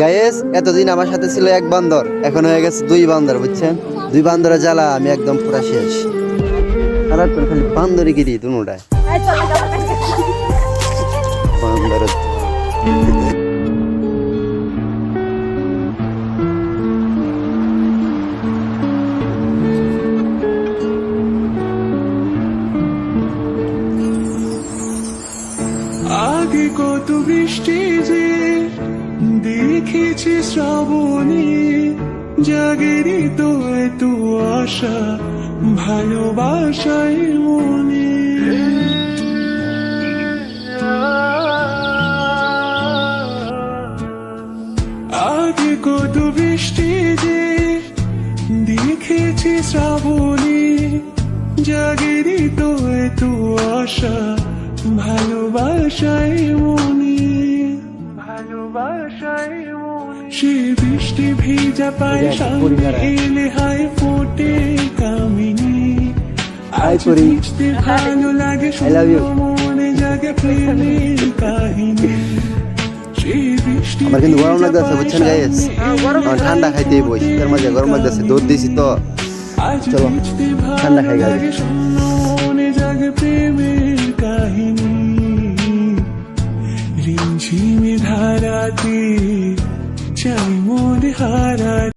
Guys এতদিন আমার সাথে ছিল এক বান্দর। এখন হয়ে গেছে দুই বান্দর, বুঝছেন? দুই বান্দরের জ্বালা, আমি একদম পুরা শেষ। সারাক্ষণ খালি বান্দরই গিরি দুটায় বান্দরের আগে কত বৃষ্টি যে দেখেছি শ্রাবণে, জাগেরি তো এত আশা, ভালোবাসায় মনে। আগে কত বৃষ্টি যে দেখেছি শ্রাবণী, জাগেরি তো এত আশা, ভালোবাসায় মনে। ভালোবাসায় সে বৃষ্টি ভেজা পায় সামনে এলে হায় ফোটে কামিনী। আজ করি। বুঝতে ভালো লাগে I love you. শুধু মনে জাগে প্রেমের কাহিনী। আমার কিন্তু গরম লাগতেছে বুঝছেন গাইস আমার ঠান্ডা খাইতে বই। শীতের মাঝে গরম লাগতেছে দুধ দিছি তো। চলো, ঠান্ডা খাই শূন্য মনে জাগে প্রেমের কাহিনী। রিমঝিমে ধারাতে চাই মন হারা